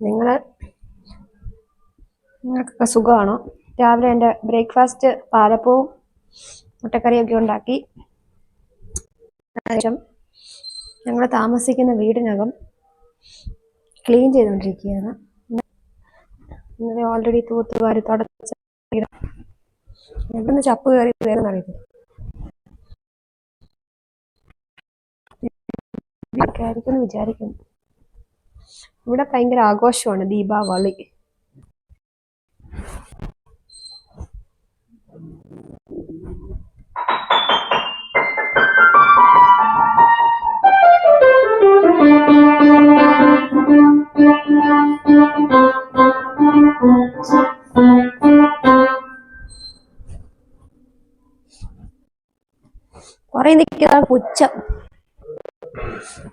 നിങ്ങൾ നിങ്ങൾക്കൊക്കെ സുഖമാണോ? രാവിലെ എന്റെ ബ്രേക്ക്ഫാസ്റ്റ് പാലപ്പവും മുട്ടക്കറിയൊക്കെ ഉണ്ടാക്കി. ശേഷം ഞങ്ങൾ താമസിക്കുന്ന വീടിനകം ക്ലീൻ ചെയ്തുകൊണ്ടിരിക്കുകയാണ്. ഇന്നലെ ഓൾറെഡി തൂത്തുവാരി തുടച്ച വീട് എവിടുന്ന് ചപ്പ് കയറി വരുന്ന അറിയത്തില്ല ഒക്കെ ആയിരിക്കും വിചാരിക്കുന്നു. ഇവിടെ ഭയങ്കര ആഘോഷമാണ് ദീപാവളി. കുറെ നിൽക്കുന്ന പുച്ച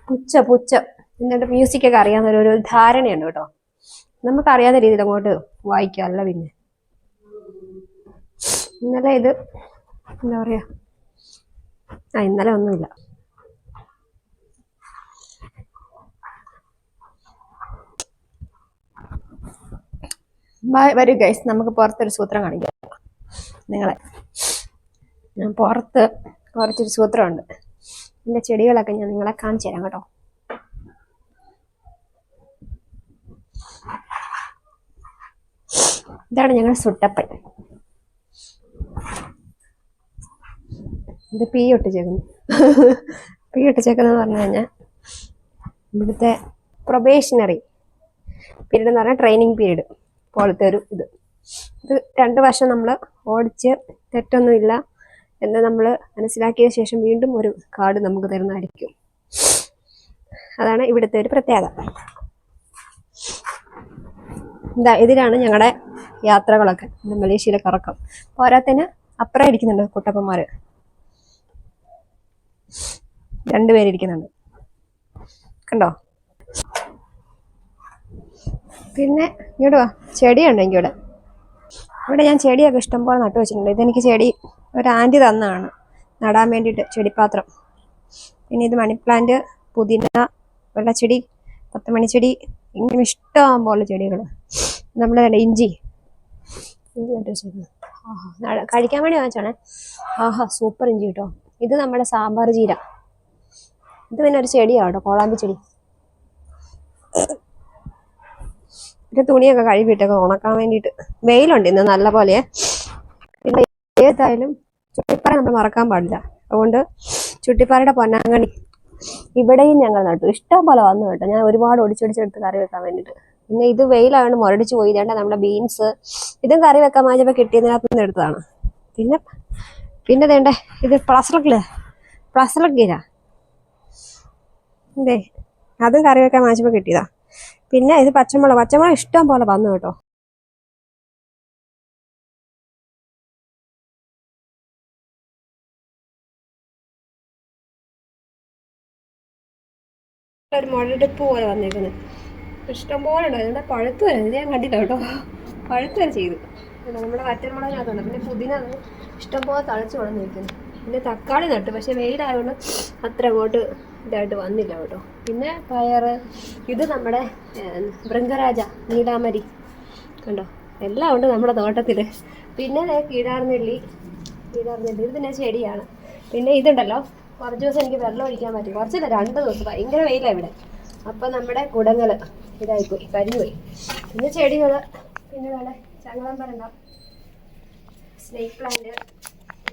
പുച്ച പുച്ഛ. എന്നിട്ട് മ്യൂസിക് ഒക്കെ അറിയാവുന്ന ഒരു- ധാരണയുണ്ട് കേട്ടോ. നമുക്ക് അറിയാവുന്ന രീതിയിൽ അങ്ങോട്ട് വായിക്കാമല്ല പിന്നെ. ഇന്നലെ ഇത് എന്താ പറയാ? ആ ഇന്നലെ ഒന്നുമില്ല. വരൂ ഗൈസ് നമുക്ക് പുറത്തൊരു സൂത്രം കാണിക്കാം. നിങ്ങളെ. ഞാൻ പുറത്ത് കുറച്ചൊരു സൂത്രമുണ്ട്. എന്റെ ചെടികളൊക്കെ ഞാൻ നിങ്ങളെ കാണിച്ചു തരാം കേട്ടോ. ഇതാണ് ഞങ്ങൾ സുട്ടപ്പൻ. ഇത് പീ ഒട്ടിച്ചേക്കുന്നു. പീ ഒട്ടിച്ചേക്കുന്നത് പറഞ്ഞു കഴിഞ്ഞാൽ ഇവിടുത്തെ പ്രൊബേഷനറി പീരീഡ് എന്ന് പറഞ്ഞാൽ ട്രെയിനിങ് പീരീഡ് പോലത്തെ ഒരു ഇത്. ഇത് രണ്ട് വർഷം നമ്മൾ ഓടിച്ച് തെറ്റൊന്നുമില്ല എന്ന് നമ്മൾ മനസ്സിലാക്കിയ ശേഷം വീണ്ടും ഒരു കാർഡ് നമുക്ക് തരുന്നതായിരിക്കും. അതാണ് ഇവിടുത്തെ ഒരു പ്രത്യേകത. ഇതാ ഇതിലാണ് ഞങ്ങളുടെ യാത്രകളൊക്കെ മലേഷ്യയിലെ കറക്കം. പോരാത്തിന് അപ്പുറം ഇരിക്കുന്നുണ്ട് കുട്ടപ്പന്മാര്. രണ്ടുപേരിയ്ക്കുന്നുണ്ട് കണ്ടോ? പിന്നെ ഇങ്ങോട്ട് വാ. ചെടിയുണ്ട് എനിക്ക് ഇവിടെ ഇവിടെ ഞാൻ ചെടിയൊക്കെ ഇഷ്ടംപോലെ നട്ടു വെച്ചിട്ടുണ്ട്. ഇതെനിക്ക് ചെടി ഒരു ആന്റി തന്നതാണ് നടാൻ വേണ്ടിയിട്ട് ചെടിപ്പാത്രം. പിന്നെ ഇത് മണി പ്ലാന്റ് പുതിന വെള്ളച്ചെടി പത്ത് മണിച്ചെടി ഇങ്ങനെ ഇഷ്ടമാകുമ്പോൾ ചെടികൾ നമ്മുടെ ഇഞ്ചി. ഇഞ്ചി നട്ടുവെച്ചിരുന്നു ആഹാ കഴിക്കാൻ വേണ്ടി വാങ്ങിച്ചാണേ ആഹാ സൂപ്പർ ഇഞ്ചി കേട്ടോ ഇത് നമ്മുടെ സാമ്പാർ ജീര. ഇത് പിന്നെ ഒരു ചെടിയാണ് കേട്ടോ കോളാമ്പി ചെടി. ഒരു തുണിയൊക്കെ കഴുകിയിട്ടൊക്കെ ഉണക്കാൻ വേണ്ടിയിട്ട്. വെയിലുണ്ട് ഇന്ന് നല്ല പോലെ പിന്നെ ഏതായാലും ചുട്ടിപ്പാറ നമ്മൾ മറക്കാൻ പാടില്ല. അതുകൊണ്ട് ചുട്ടിപ്പാറയുടെ പൊന്നാങ്കണി ഇവിടെയും ഞങ്ങൾ നട്ടു. ഇഷ്ടം പോലെ വന്നു കേട്ടോ. ഞാൻ ഒരുപാട് ഒടിച്ചൊടിച്ചെടുത്ത് കറി വെക്കാൻ വേണ്ടിയിട്ട്. പിന്നെ ഇത് വെയിലാണ് മുരടിച്ച് പോയി. ഇതേണ്ട നമ്മുടെ ബീൻസ്. ഇതും കറി വെക്കാൻ വാങ്ങിയപ്പോൾ കിട്ടിയതിനകത്ത് നിന്ന് എടുത്തതാണ്. പിന്നെ പിന്നെ വേണ്ടേ ഇത് പ്ലസറക്കില്ലേ പ്ലസറക്കീര ഇതേ അതും കറി വെക്കാൻ വാങ്ങിച്ചപ്പോൾ കിട്ടിയതാ. പിന്നെ ഇത് പച്ചമുളക് പച്ചമുളക് ഇഷ്ടം പോലെ വന്നു കേട്ടോ. ഒരു മുഴടുപ്പ് പോലെ വന്നേക്കുന്നത് ഇഷ്ടം പോലെ ഉണ്ട്. അതിന്റെ പഴുത്ത് വരെ. ഞാൻ കണ്ടില്ല കേട്ടോ. പഴുത്ത് വരെ ചെയ്തു. നമ്മുടെ വറ്റൽമുളകിനകത്തുണ്ട്. പിന്നെ പുതിന ഇഷ്ടംപോലെ ഇഷ്ടം പോലെ തളിച്ച് വളർന്നിരിക്കുന്നു പിന്നെ തക്കാളി നട്ടു. പക്ഷേ വെയിലായതുകൊണ്ട് അത്ര അങ്ങോട്ട് ഇതായിട്ട് വന്നില്ല കേട്ടോ. പിന്നെ പയർ. ഇത് നമ്മുടെ ഭൃംഗരാജ നീലാമരി. കണ്ടോ? എല്ലാം ഉണ്ട് നമ്മുടെ തോട്ടത്തിൽ പിന്നെ ദേ കീഴാർനെല്ലി കീഴാർനെല്ലി ഇത് പിന്നെ ചെടിയാണ്. പിന്നെ ഇതുണ്ടല്ലോ. കുറച്ച് ദിവസം എനിക്ക് വെള്ളം ഒഴിക്കാൻ പറ്റും. കുറച്ചില്ല രണ്ട് ദിവസം. ഭയങ്കര വെയിലാണ് ഇവിടെ. അപ്പം നമ്മുടെ കുടങ്ങൾ ഇതായിപ്പോയി കരിഞ്ഞുപോയി. പിന്നെ ചെടികൾ പിന്നെ നല്ല ചങ്ങളം പറണ്ട സ്നേക്ക് പ്ലാന്റ്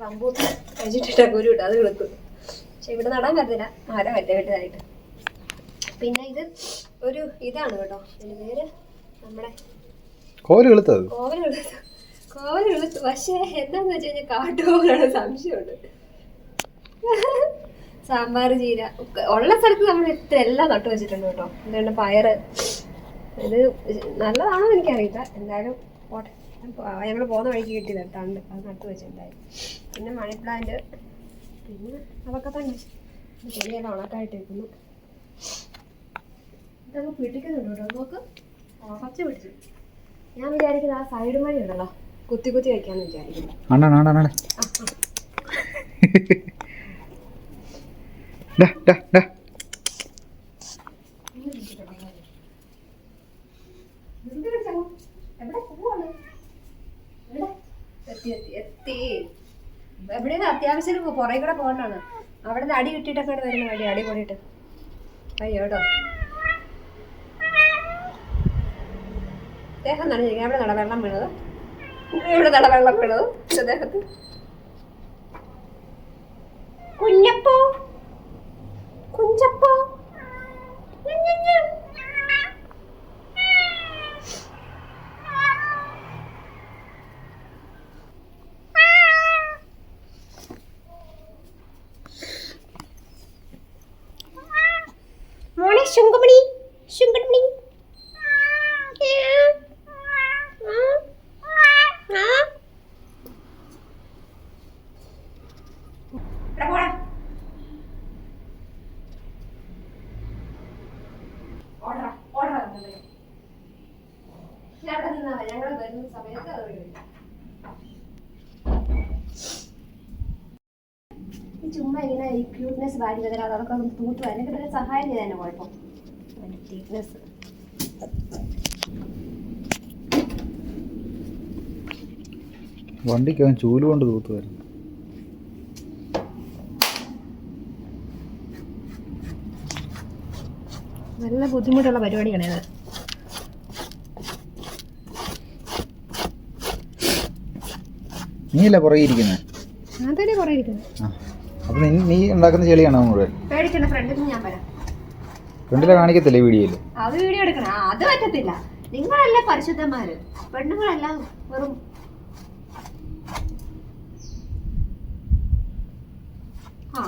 റംബൂട്ടാൻ കഴിച്ചിട്ടിട്ട് കുരു ഇട്ട് അത് കിളക്കും പക്ഷെ ഇവിടെ നടാൻ പറ്റില്ല ആരോ വറ്റ വീട്ടിലായിട്ട് പിന്നെ ഇത് ഒരു ഇതാണ് കേട്ടോ. ഇതിന്റെ പേര് നമ്മുടെ കോൽ വെളുത്തത് കോവൽ കിളുത്തു. കോവൽ കിളുത്തു. പക്ഷേ എന്താന്ന് വെച്ച് കഴിഞ്ഞാൽ കാട്ടുകോവലാണ് സംശയമുണ്ട്. സാമ്പാർ ചീര ഉള്ള സ്ഥലത്ത് നമ്മൾ ഇത്ര എല്ലാം നട്ടു വെച്ചിട്ടുണ്ട് കേട്ടോ. എന്താണ് പയറ് ഇത് നല്ലതാണോ എനിക്കറിയില്ല. എന്തായാലും പോട്ടെ. ഞങ്ങൾ പോകുന്ന വഴിക്ക് കിട്ടി നട്ടാണ്ട് അത് നട്ടു വെച്ചിട്ടുണ്ടായി പിന്നെ മണി പ്ലാന്റ്. പിന്നെ അതൊക്കെ തന്നെ ചെറിയ ഉണക്കായിട്ടിരിക്കുന്നു ഇതൊക്കെ പിടിക്കുന്നുണ്ട് കേട്ടോ. നോക്ക് ഉറച്ചു പിടിച്ചു. ഞാൻ വിചാരിക്കുന്നത് ആ സൈഡ് മണി ഉണ്ടല്ലോ. കുത്തി കുത്തി വയ്ക്കാന്ന് വിചാരിക്കുന്നു. ഡാ ഡാ ഡാ എത്തി എത്തി. എത്തി അത്യാവശ്യം പുറകെ കൂടെ പോകണ്ടാണ് അവിടെ നിന്ന് അടി കിട്ടിയിട്ടൊക്കെ വരുന്ന വഴി അടി കൂടിയിട്ട് അയ്യോട്ടോ ദേഹം നനഞ്ഞിരിക്കും എവിടെ നട വെള്ളം വീണത്? എവിടെ നട വെള്ളം വീണത്? ദേഹത്ത്. കുഞ്ഞപ്പോ. കുഞ്ചപ്പോ ഞ, ഞ, ഞ. മോളെ ശുങ്കുമണി ശുങ്കുമണി ഞങ്ങൾ വരുന്ന സമയത്ത് അത് വിളിക്കും ഈ ചുമ്മാ ഇങ്ങനെ ക്യൂട്ട്നെസ് വാരി വരാതെ അതൊക്കെ ഒന്ന് തൂത്ത് സഹായം ചെയ്താൽ തന്നെ കുഴപ്പം. വണ്ടിക്ക് അവൻ ചൂൽ കൊണ്ട് തൂത്ത് വരും നല്ല ബുദ്ധിമുട്ടുള്ള പരിപാടിയാണ് ഇത്. നീയല്ലേ പുറകെ ഇരിക്കുന്നത് അതല്ലേ കുറേ ഇരിക്കുന്നത് ആ അപ്പം നീ ഉണ്ടാക്കുന്ന ചെളിയാണോ മുഴുവൻ? പേടിക്കണ്ട ഫ്രണ്ടിൽ ഞാൻ വരാം. ഫ്രണ്ടിലെ കാണിക്കത്തില്ലേ വീഡിയോയിൽ അത് വീഡിയോ എടുക്കണം. അത് പറ്റത്തില്ല. നിങ്ങളല്ലേ പരിശുദ്ധന്മാര്? പെണ്ണുങ്ങളെല്ലാം വെറും ആ.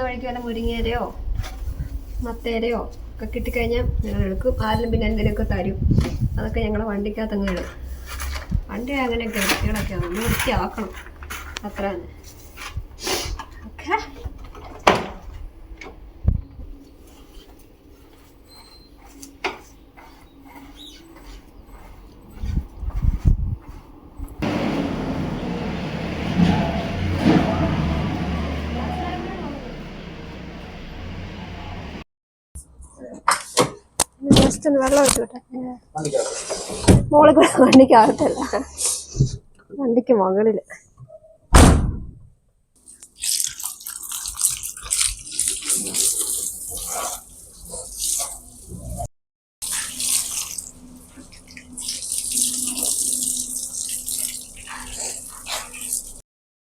പോകുന്ന വഴിക്ക് വല്ല മുരിങ്ങേരയോ മത്തേരയോ ഒക്കെ കിട്ടിക്കഴിഞ്ഞാൽ ഞങ്ങൾ എടുക്കും. ആരെങ്കിലും പിന്നെ എന്തെങ്കിലുമൊക്കെ തരും. അതൊക്കെ ഞങ്ങളെ വണ്ടിക്കകത്ത് വണ്ടി അങ്ങനെയൊക്കെ ഒന്ന് വൃത്തിയാക്കണം. അത്ര തന്നെ ഓക്കെ ജസ്റ്റ് വെള്ളം ഒഴിച്ചോട്ടെ മോളിൽ കൂടെ വണ്ടിക്ക് അകത്തല്ല. വണ്ടിക്ക് മുകളിൽ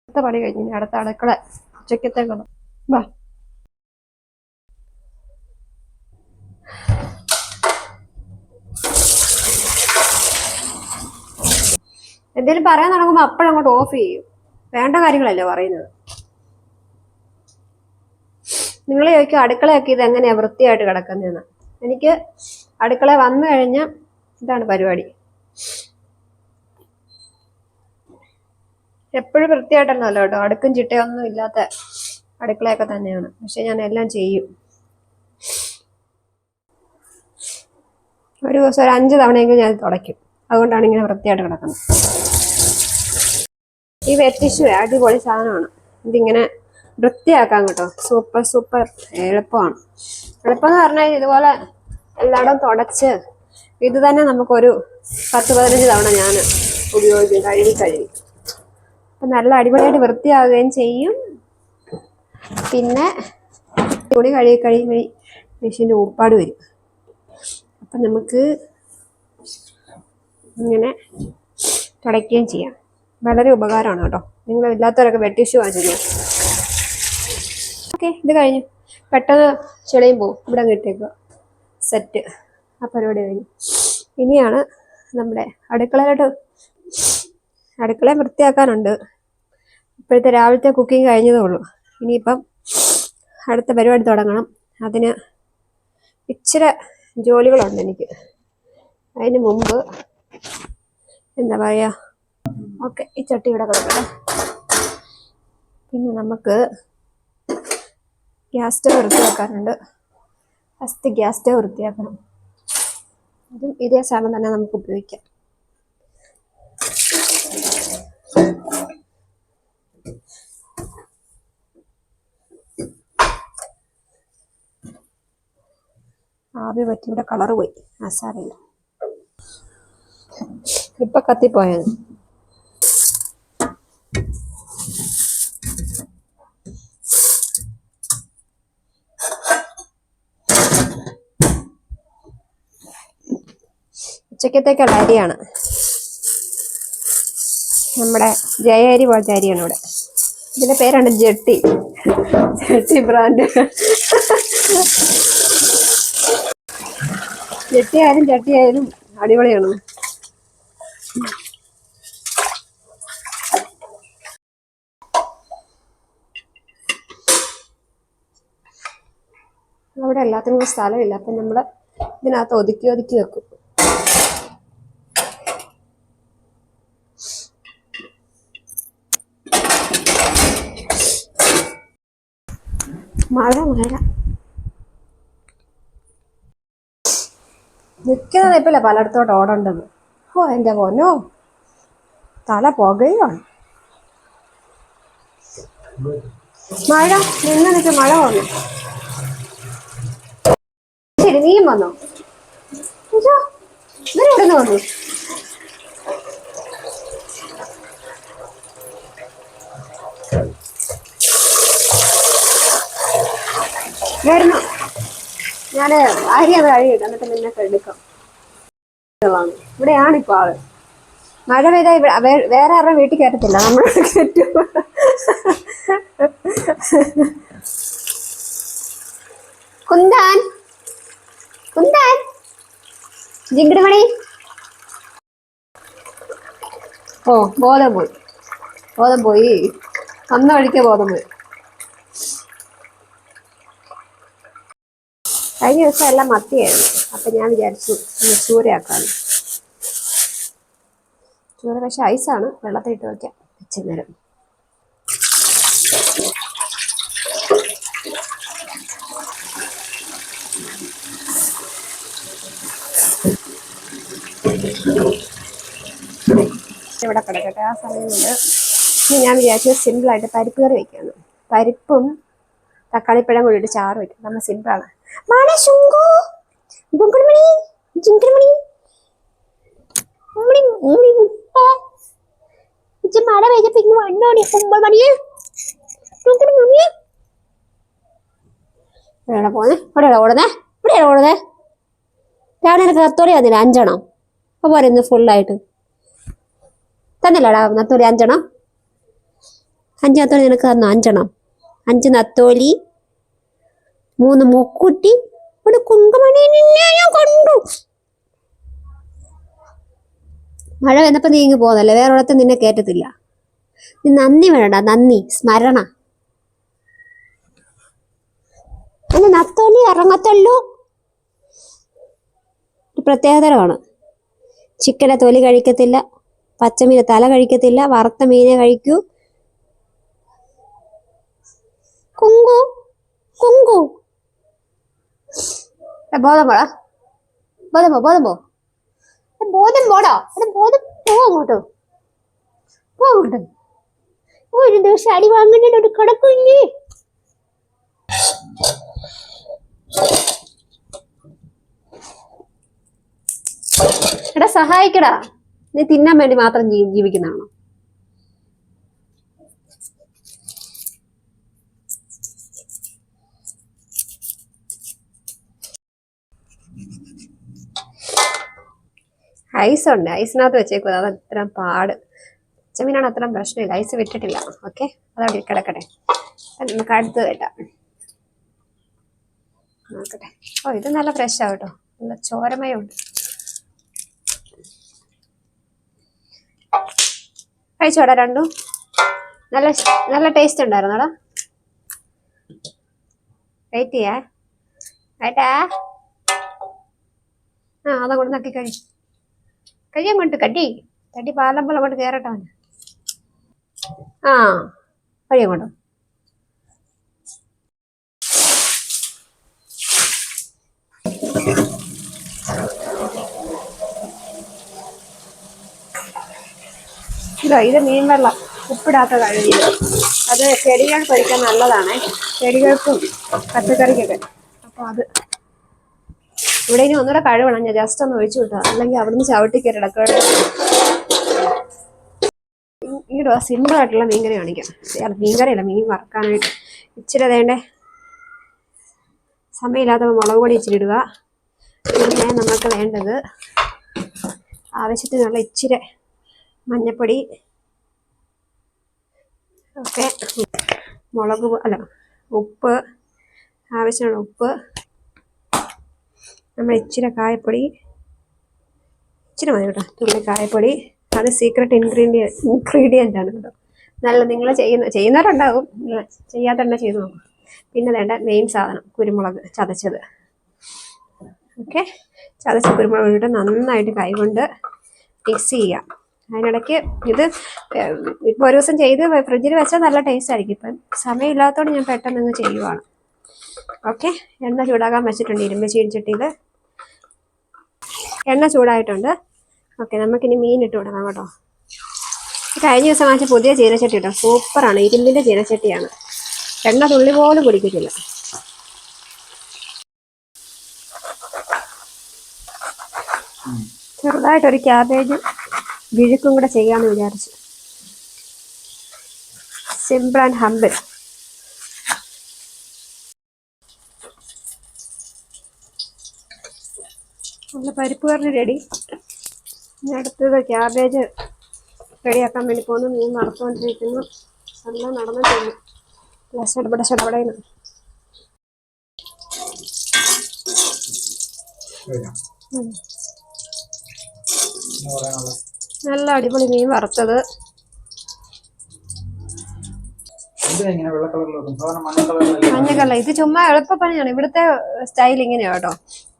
അടുത്ത പണി കഴിഞ്ഞു അടുത്ത അടുക്കള ഉച്ചക്കത്തേക്കുള്ള. വാ എന്തെങ്കിലും പറയാൻ തുടങ്ങുമ്പോൾ അപ്പോഴങ്ങോട്ട് ഓഫ് ചെയ്യും. വേണ്ട കാര്യങ്ങളല്ലേ പറയുന്നത്? നിങ്ങൾ ചോദിക്കും അടുക്കളയൊക്കെ ഇത് എങ്ങനെയാ വൃത്തിയായിട്ട് കിടക്കുന്നതെന്ന് എനിക്ക് അടുക്കള വന്നു കഴിഞ്ഞാൽ ഇതാണ് പരിപാടി. എപ്പോഴും വൃത്തിയായിട്ടല്ലോ കേട്ടോ. അടുക്കും ചിട്ടയൊന്നും ഇല്ലാത്ത അടുക്കളയൊക്കെ തന്നെയാണ്. പക്ഷെ ഞാൻ എല്ലാം ചെയ്യും. ഒരു ദിവസം ഒരു അഞ്ച് തവണയെങ്കിലും ഞാൻ തുടയ്ക്കും. അതുകൊണ്ടാണ് ഇങ്ങനെ വൃത്തിയായിട്ട് കിടക്കുന്നത്. ഈ വെറ്റ് ടിഷ്യൂ അടിപൊളി സാധനമാണ്. ഇതിങ്ങനെ വൃത്തിയാക്കാം കേട്ടോ. സൂപ്പർ സൂപ്പർ എളുപ്പമാണ്. എളുപ്പം എന്ന് പറഞ്ഞാൽ ഇതുപോലെ എല്ലായിടവും തുടച്ച് ഇത് തന്നെ നമുക്കൊരു പത്ത് പതിനഞ്ച് തവണ ഞാൻ ഉപയോഗിക്കും കഴുകി കഴുകി. അപ്പം നല്ല അടിപൊളിയായിട്ട് വൃത്തിയാവുകയും ചെയ്യും. പിന്നെ തുണി കഴുകി കഴുകി മെഷീന്റെ ഊപ്പാട് വരും. അപ്പം നമുക്ക് ഇങ്ങനെ തുടയ്ക്കുകയും ചെയ്യാം. വളരെ ഉപകാരമാണ് കേട്ടോ. നിങ്ങൾ ഇല്ലാത്തവരൊക്കെ വെട്ടിഷു വാങ്ങിച്ചു ഓക്കെ ഇത് കഴിഞ്ഞു. പെട്ടെന്ന് ചെളിയും പോവും. ഇവിടെ കിട്ടിയേക്കുക സെറ്റ് ആ പരിപാടി കഴിഞ്ഞു. ഇനിയാണ് നമ്മുടെ അടുക്കളയിലോട്ട് അടുക്കള വൃത്തിയാക്കാനുണ്ട്. ഇപ്പോഴത്തെ രാവിലത്തെ കുക്കിംഗ് കഴിഞ്ഞതേ ഉള്ളൂ. ഇനിയിപ്പം അടുത്ത പരിപാടി തുടങ്ങണം. അതിന് ഇച്ചിരി ജോലികളുണ്ട് എനിക്ക്. അതിന് മുമ്പ് എന്താ പറയുക ഓക്കെ ഈ ചട്ടി ഇവിടെ കിടക്കട്ടെ. പിന്നെ നമുക്ക് ഗ്യാസ് സ്റ്റവ് വൃത്തിയാക്കാനുണ്ട്. ഫസ്റ്റ് ഗ്യാസ് സ്റ്റവ് വൃത്തിയാക്കണം. അതും ഇതേ സാധനം തന്നെ നമുക്ക് ഉപയോഗിക്കാം. ആവി പറ്റി ഇവിടെ കളറ് പോയി. മസാലയില്ല ഇപ്പൊ കത്തിപ്പോയത് ഉച്ചക്കത്തേക്കുള്ള അരിയാണ്. നമ്മുടെ ജയ അരി പോലത്തെ അരിയാണ് ഇവിടെ. ഇതിന്റെ പേരാണ് ജെട്ടി. ജെട്ടി ബ്രാൻഡ് ജെട്ടി ആയാലും ചട്ടി ആയാലും അടിപൊളിയാണ്. അവിടെ എല്ലാത്തിനും സ്ഥലമില്ല. അപ്പം നമ്മൾ ഇതിനകത്ത് ഒതുക്കി ഒതുക്കി വെക്കും. മഴ മഴ നിൽക്കുന്ന ഇപ്പില്ല പലയിടത്തോട്ട് ഓടേണ്ടത്? ഓ എന്റെ മോനോ തല പുകയാണ് മഴ നിന്ന് നിൽക്ക് മഴ വന്നു. ശരി നീയും വന്നോ? ഇവരെവിടെ നിന്ന് വന്നു? വരുന്നു ഞാൻ അരി അത് കഴിയിട്ട് എന്നിട്ട് നിന്നെ എടുക്കാം. ഇവിടെയാണ് ഇപ്പൊ ആൾ. മഴ പെയ്താൽ ഇവിടെ വേറെ ആരുടെ വീട്ടിൽ കയറ്റത്തില്ല നമ്മളോട് കയറ്റും. കുന്താൻ കുന്താൻ. ജിങ്കിടുമണി ഓ ബോധം പോയി. ബോധം പോയി. അന്ന് വഴിക്ക് ബോധം പോയി. കഴിഞ്ഞ ദിവസം എല്ലാം മത്തിയായിരുന്നു. അപ്പൊ ഞാൻ വിചാരിച്ചു ഇന്ന് ചൂരയാക്കാന്ന് ചൂര പക്ഷെ ഐസാണ് വെള്ളത്തിൽ ഇട്ട് വയ്ക്കാം വെച്ച നേരം. ഇവിടെ കിടക്കട്ടെ. ആ സമയം കൊണ്ട് ഞാൻ വിചാരിച്ചത് സിമ്പിളായിട്ട് പരിപ്പ് കറി വയ്ക്കാമെന്ന് പരിപ്പും തക്കാളിപ്പഴം കൂടിയിട്ട് ചാറ് വയ്ക്കും നമ്മൾ സിമ്പിളാണ് മാണേ ശുങ്കു? ഗുങ്കുടുമണി ജിങ്കുടുമണി ഉമ്മണി ഉമ്മണി മുട്ട ഇച്ച മഴ പെയ്തപ്പോ വണ്ണോടി കുമ്പൾ മണിയെ ഗുങ്കുടുമണിയെ എവിടെ പോണേ ഇവിടെയാണോ ഓടുന്നേ? ഇവിടെയാണോ ഓടുന്നേ? രാവിലെ എനിക്ക് നത്തോലി തന്നില്ല അഞ്ചെണ്ണം. അപ്പൊ പറയുന്നു ഫുള്ളായിട്ട് തന്നില്ലടാ നത്തോലി അഞ്ചെണ്ണം? അഞ്ച് നത്തോലി നിനക്ക് തന്നു? അഞ്ചെണ്ണം. അഞ്ച് നത്തോലി മൂന്ന് മൂക്കുട്ടി ഇവിടെ കുങ്കമണി ഞാൻ കണ്ടു. മഴ വന്നപ്പോ നീ ഇങ്ങ് പോന്നല്ലേ? വേറെ ഒരിടത്തും നിന്നെ കേറ്റത്തില്ല. നീ നന്ദി വേണ്ട നന്ദി സ്മരണ. അല്ല നത്തോലി ഇറങ്ങത്തുള്ളൂ ഒരു പ്രത്യേകതരമാണ്. ചിക്കനെ തൊലി കഴിക്കത്തില്ല പച്ചമീനെ തല കഴിക്കത്തില്ല വറുത്ത മീനെ കഴിക്കൂ. കുങ്കു കുങ്കു. ബോധം പോടാ. ബോധം പോ ബോധം പോ. ബോധം പോടാ. ബോധം പോ അങ്ങോട്ട്. പോ അങ്ങോട്ട്. ഒരു ദിവസം അടി വാങ്ങുന്ന ഒരു കടക്കുഞ്ഞി എടാ സഹായിക്കടാ. നീ തിന്നാൻ വേണ്ടി മാത്രം ജീവിക്കുന്നതാണോ? ഐസ് ഉണ്ട്. ഐസിനകത്ത് വെച്ചേക്കും അത് അത്ര പാട്. ചെമ്മീനാണ് അത്ര പ്രശ്നമില്ല. ഐസ് വിട്ടിട്ടില്ല. ഓക്കെ അതവിടെ കിടക്കട്ടെ. നമുക്ക് അടുത്ത് കേട്ടാം. നോക്കട്ടെ. ഓ ഇത് നല്ല ഫ്രഷ് ആവട്ടോ നല്ല ചോരമയുണ്ട് കഴിച്ചോടാ രണ്ടും? നല്ല നല്ല ടേസ്റ്റ് ഉണ്ടായിരുന്നോടാ വെയിറ്റ് ചെയ്യാ. ഏട്ടാ ആ അതങ്ങോട്ട് നക്കി കഴി കഴിയാൻ വേണ്ടി കട്ടി കട്ടി പാലമ്പലം കൊണ്ട് കയറട്ടോ ആ കഴിയാൻ കൊണ്ടോ ഇതാ ഇത് മീൻ വെള്ളം. ഉപ്പിടാത്ത കഴുകിയത് അത് ചെടികൾ പൊരിക്കാൻ നല്ലതാണ്. ചെടികൾക്കും പച്ചക്കറിക്കൊക്കെ. അപ്പോൾ അത് ഇവിടെ ഇനി ഒന്നുകൂടെ കഴുകണം ഞാൻ ജസ്റ്റ് ഒന്ന് ഒഴിച്ചു വിട്ടാ. അല്ലെങ്കിൽ അവിടുന്ന് ചവിട്ടി കയറി ഇടക്കേട് ഇങ്ങോട്ട് സിമ്പിൾ ആയിട്ടുള്ള മീൻകറി കാണിക്കാം. അല്ല മീൻകറിയല്ല മീൻ വറക്കാനായിട്ട്. ഇച്ചിരി അതേണ്ടേ സമയമില്ലാത്തപ്പോൾ മുളക് പൊടി ഇച്ചിരി ഇടുക. പിന്നെ നമുക്ക് വേണ്ടത് ആവശ്യത്തിനുള്ള ഇച്ചിരി മഞ്ഞപ്പൊടി. ഒക്കെ മുളക് അല്ല ഉപ്പ്. ആവശ്യമുള്ള ഉപ്പ്. നമ്മൾ ഇച്ചിരി കായപ്പൊടി. ഇച്ചിരി മതി കേട്ടോ തുള്ളി കായപ്പൊടി. അത് സീക്രട്ട് ഇൻഗ്രീഡിയ ഇൻഗ്രീഡിയന്റ് ആണ് കേട്ടോ. നല്ല നിങ്ങൾ ചെയ്യുന്ന ചെയ്യുന്നവരുണ്ടാവും. നിങ്ങൾ തന്നെ ചെയ്ത് നോക്കും. പിന്നെ വേണ്ട മെയിൻ സാധനം കുരുമുളക് ചതച്ചത്. ഓക്കെ ചതച്ച കുരുമുളക് ഇട്ട് നന്നായിട്ട് കൈകൊണ്ട് മിക്സ് ചെയ്യാം അതിനിടയ്ക്ക് ഇത് ഇപ്പോൾ ഒരു ദിവസം ചെയ്ത് ഫ്രിഡ്ജിൽ വെച്ചാൽ നല്ല ടേസ്റ്റ് ആയിരിക്കും. ഇപ്പം സമയമില്ലാത്തതുകൊണ്ട് ഞാൻ പെട്ടെന്ന് അങ്ങ് ചെയ്യുവാണ്. ഓക്കെ എണ്ണ ചൂടാക്കാൻ വെച്ചിട്ടുണ്ട് ഇരുമ്പ് ചീനിച്ചട്ടിയിൽ എണ്ണ ചൂടായിട്ടുണ്ട്. ഓക്കെ നമുക്കിനി മീൻ ഇട്ട് കൊടുക്കാം കേട്ടോ. കഴിഞ്ഞ ദിവസം വാങ്ങിച്ച പുതിയ ചീനച്ചട്ടി കേട്ടോ. സൂപ്പറാണ്. ഇരുമ്പിന്റെ ചീനച്ചട്ടിയാണ്. എണ്ണ തുള്ളി പോലും കുടിക്കത്തില്ല. ചെറുതായിട്ടൊരു ക്യാബേജ് വിഴുക്കും കൂടെ ചെയ്യാമെന്ന് വിചാരിച്ചു. Simple and humble. നല്ല പരിപ്പ് കറി റെഡി. ഇനി അടുത്തത് ക്യാബേജ് റെഡിയാക്കാൻ വേണ്ടി പോകുന്നു. മീൻ നടത്തുകൊണ്ടിരിക്കുന്നു എല്ലാം നടന്നിട്ടുണ്ട് അല്ല ചടപട ചടപടയെന്ന്. നല്ല അടിപൊളി മീൻ വറുത്തത്. മഞ്ഞ കളർ. ഇത് ചുമ്മാ എളുപ്പപ്പണിയാണ്. ഇവിടുത്തെ സ്റ്റൈൽ ഇങ്ങനെയാ കേട്ടോ.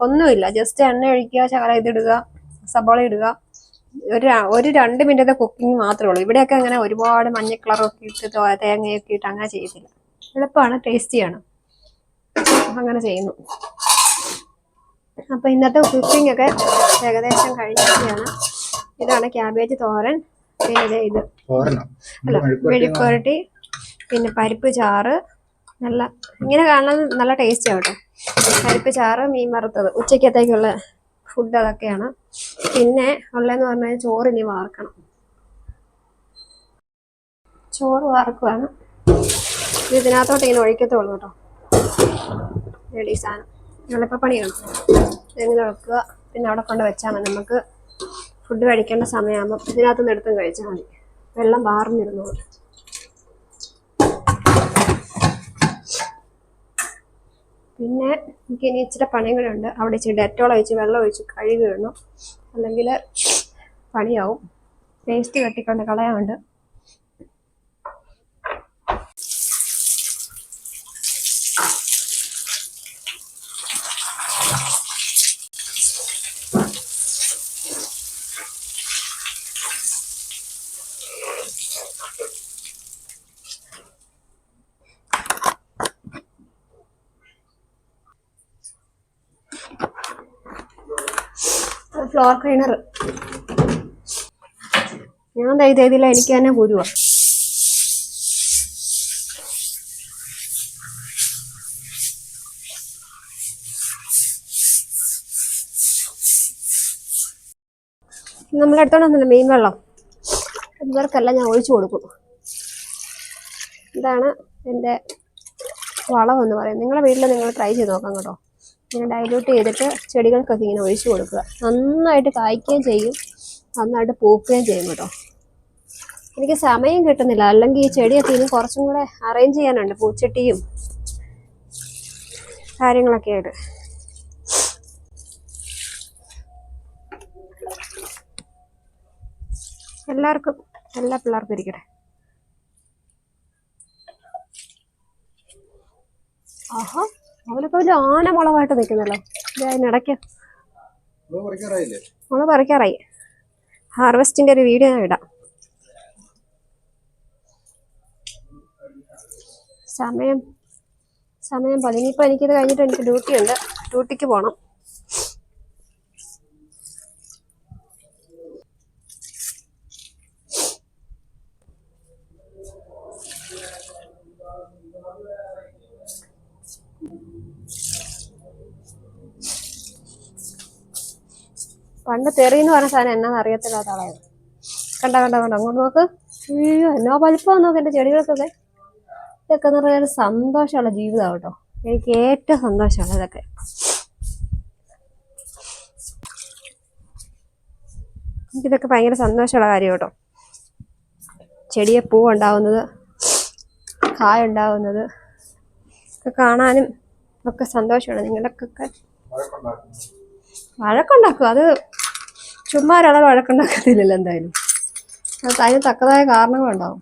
ഒന്നുമില്ല. ജസ്റ്റ് എണ്ണ ഒഴിക്കുക ശകല ഇതിടുക സബോള ഇടുക. ഒരു ഒരു രണ്ട് മിനിറ്റത്തെ കുക്കിംഗ് മാത്രമേ ഉള്ളൂ. ഇവിടെയൊക്കെ അങ്ങനെ ഒരുപാട് മഞ്ഞ കളറൊക്കെ ഇട്ട് തേങ്ങയൊക്കെ ഇട്ട് അങ്ങനെ ചെയ്യത്തില്ല. എളുപ്പമാണ് ടേസ്റ്റിയാണ്. അങ്ങനെ ചെയ്യുന്നു. അപ്പോൾ ഇന്നത്തെ കുക്കിംഗ് ഒക്കെ ഏകദേശം കഴിഞ്ഞിരിക്കുകയാണ്. ഇതാണ് ക്യാബേജ് തോരൻ. പിന്നെ ഇത്. അല്ല മെഴുക്കുരട്ടി പിന്നെ പരിപ്പ് ചാറ്. നല്ല ഇങ്ങനെ കാണുന്നത് നല്ല ടേസ്റ്റ് കേട്ടോ. പരിപ്പ് മീൻ വറുത്തത്. ഉച്ചക്കത്തേക്കുള്ള ഫുഡ് അതൊക്കെയാണ്. പിന്നെ ഉള്ളതെന്ന് പറഞ്ഞാൽ ചോറ് ഇനി വാർക്കണം. ചോറ് വാർക്കുവാണ്. ഇത് ഇതിനകത്തോട്ട് ഇങ്ങനെ ഒഴിക്കത്തുള്ളൂ കേട്ടോ. റെഡി സാധനം. എളുപ്പപ്പണിയാണ് ഇങ്ങനെ വെക്കുക. പിന്നെ അവിടെ കൊണ്ട് വെച്ചാൽ മതി. നമുക്ക് ഫുഡ് കഴിക്കേണ്ട സമയമാകുമ്പോൾ ഇതിനകത്തുനിന്ന് എടുത്തും കഴിച്ചാൽ മതി. വെള്ളം വാർന്നിരുന്നോളൂ പിന്നെ എനിക്ക് ഇനി ഇച്ചിരി പണികളുണ്ട് അവിടെ ഇച്ചിരി ഡെറ്റോൾ ഒഴിച്ച് വെള്ളം ഒഴിച്ച് കഴുകി ഇടണം. അല്ലെങ്കിൽ പണിയാവും. പേസ്റ്റ് കെട്ടിക്കൊണ്ട് കളയാനുണ്ട്. ഫ്ലോർ ക്ലീനർ ഞാൻ ഇത് എനിക്ക് തന്നെ പോരുവാ. നമ്മൾ വന്നില്ല മീൻ വെള്ളം. ഇവർക്കെല്ലാം ഞാൻ ഒഴിച്ചു കൊടുക്കും. ഇതാണ് എന്റെ വളം എന്ന് പറയുന്നത്. നിങ്ങളുടെ വീട്ടിൽ നിങ്ങൾ ട്രൈ ചെയ്ത് നോക്കാം കേട്ടോ. ഇങ്ങനെ ഡൈലൂട്ട് ചെയ്തിട്ട് ചെടികൾക്കൊക്കെ ഇങ്ങനെ ഒഴിച്ചു കൊടുക്കുക. നന്നായിട്ട് കായ്ക്കുകയും ചെയ്യും. നന്നായിട്ട് പൂക്കുകയും ചെയ്യും കേട്ടോ. എനിക്ക് സമയം കിട്ടുന്നില്ല. അല്ലെങ്കിൽ ഈ ചെടിയൊക്കെ ഇനി കുറച്ചും കൂടെ അറേഞ്ച് ചെയ്യാനുണ്ട്. പൂച്ചട്ടിയും കാര്യങ്ങളൊക്കെ ആയിട്ട്. എല്ലാവർക്കും എല്ലാ പിള്ളേർക്കും ഇരിക്കട്ടെ. ആഹാ. അവനൊക്കെ വലിയ ആന മുളവായിട്ട് നിൽക്കുന്നല്ലോ ഇടയ്ക്ക് അതിനിടയ്ക്ക് മുളക് പറിക്കാറായി. ഹാർവെസ്റ്റിന്റെ ഒരു വീഡിയോ ഞാൻ ഇടാം. സമയം സമയം പോലെ ഇനിയിപ്പോൾ എനിക്കിത് കഴിഞ്ഞിട്ട് എനിക്ക് ഡ്യൂട്ടി ഉണ്ട് ഡ്യൂട്ടിക്ക് പോകണം പണ്ട് തെറി എന്ന് പറഞ്ഞ സാധനം എന്നാന്ന് അറിയത്തില്ലാത്ത ആളായിരുന്നു കണ്ട കണ്ട കണ്ട? അങ്ങോട്ട് നോക്ക്. അയ്യോ എന്നോ വലിപ്പം നോക്ക് എന്റെ ചെടികൾക്കൊക്കെ. ഇതൊക്കെ എന്ന് പറഞ്ഞാൽ സന്തോഷമുള്ള ജീവിതമാണ് കേട്ടോ. എനിക്ക് ഏറ്റവും സന്തോഷമാണ് ഇതൊക്കെ. എനിക്കിതൊക്കെ ഭയങ്കര സന്തോഷമുള്ള കാര്യം കേട്ടോ. ചെടിയെ പൂ ഉണ്ടാവുന്നത് കായ ഉണ്ടാവുന്നത് ഒക്കെ കാണാനും ഒക്കെ സന്തോഷമാണ് നിങ്ങളുടെയൊക്കെ വഴക്കുണ്ടാക്കും. അത് ചുമ്മാ ഒരാളെ വഴക്കുണ്ടാക്കത്തില്ലല്ലോ എന്തായാലും. അത് അതിന് തക്കതായ കാരണങ്ങളുണ്ടാവും.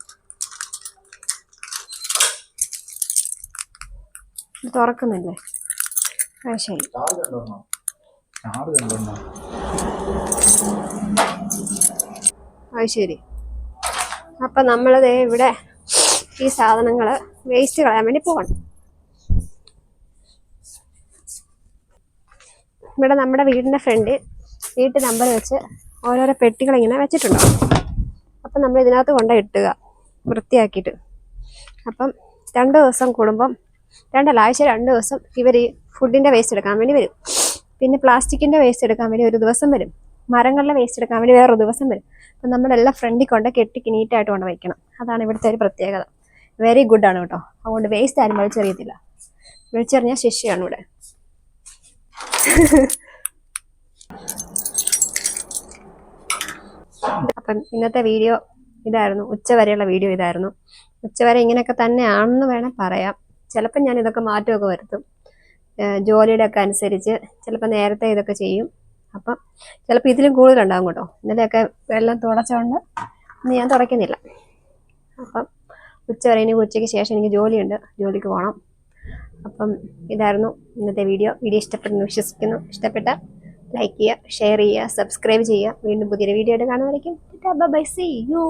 തുറക്കുന്നില്ലേ? ആ ശരി. അത് ശരി. അപ്പം നമ്മളിത് ഇവിടെ ഈ സാധനങ്ങൾ വേസ്റ്റ് കളയാൻ വേണ്ടി പോകണം. ഇവിടെ നമ്മുടെ വീടിന്റെ ഫ്രണ്ട് വീട്ടിൽ നമ്പർ വെച്ച് ഓരോരോ പെട്ടികളിങ്ങനെ വെച്ചിട്ടുണ്ടാവും. അപ്പം നമ്മൾ ഇതിനകത്ത് കൊണ്ട ഇട്ടുക വൃത്തിയാക്കിയിട്ട്. അപ്പം രണ്ട് ദിവസം കൂടുമ്പം രണ്ടല്ല ആഴ്ച രണ്ട് ദിവസം ഇവർ ഈ ഫുഡിന്റെ വേസ്റ്റ് എടുക്കാൻ വേണ്ടി വരും. പിന്നെ പ്ലാസ്റ്റിക്കിന്റെ വേസ്റ്റ് എടുക്കാൻ വേണ്ടി ഒരു ദിവസം വരും. മരങ്ങളുടെ വേസ്റ്റ് എടുക്കാൻ വേണ്ടി വേറൊരു ദിവസം വരും. അപ്പം നമ്മളെല്ലാം ഫ്രണ്ടിൽ കൊണ്ട് കെട്ടി നീറ്റായിട്ട് കൊണ്ട് വയ്ക്കണം. അതാണ് ഇവിടുത്തെ ഒരു പ്രത്യേകത. വെരി ഗുഡാണ് കേട്ടോ. അതുകൊണ്ട് വേസ്റ്റ് ആരും വലിച്ചെറിയത്തില്ല വലിച്ചെറിഞ്ഞാൽ ശിഷ്യാണ് ഇവിടെ. അപ്പം ഇന്നത്തെ വീഡിയോ ഇതായിരുന്നു. ഉച്ചവരെയുള്ള വീഡിയോ ഇതായിരുന്നു. ഉച്ചവരെ ഇങ്ങനെയൊക്കെ തന്നെയാണെന്ന് വേണം പറയാം. ചിലപ്പോൾ ഞാൻ ഇതൊക്കെ മാറ്റമൊക്കെ വരുത്തും. ജോലിയുടെ ഒക്കെ അനുസരിച്ച് ചിലപ്പോൾ നേരത്തെ ഇതൊക്കെ ചെയ്യും. അപ്പം ചിലപ്പോൾ ഇതിലും കൂടുതലുണ്ടാകും കേട്ടോ. ഇന്നലെയൊക്കെ വെള്ളം തുടച്ചുകൊണ്ട് ഇന്ന് ഞാൻ തുടയ്ക്കുന്നില്ല. അപ്പം ഉച്ച വരെ ഇനി ഉച്ചയ്ക്ക് ശേഷം എനിക്ക് ജോലിയുണ്ട്. ജോലിക്ക് പോകണം. അപ്പം ഇതായിരുന്നു ഇന്നത്തെ വീഡിയോ. വീഡിയോ ഇഷ്ടപ്പെട്ടെന്ന് വിശ്വസിക്കുന്നു. ഇഷ്ടപ്പെട്ട ലൈക്ക് ചെയ്യുക ഷെയർ ചെയ്യുക സബ്സ്ക്രൈബ് ചെയ്യുക. വീണ്ടും പുതിയൊരു വീഡിയോ ആയിട്ട് കാണുമായിരിക്കും ബൈ യു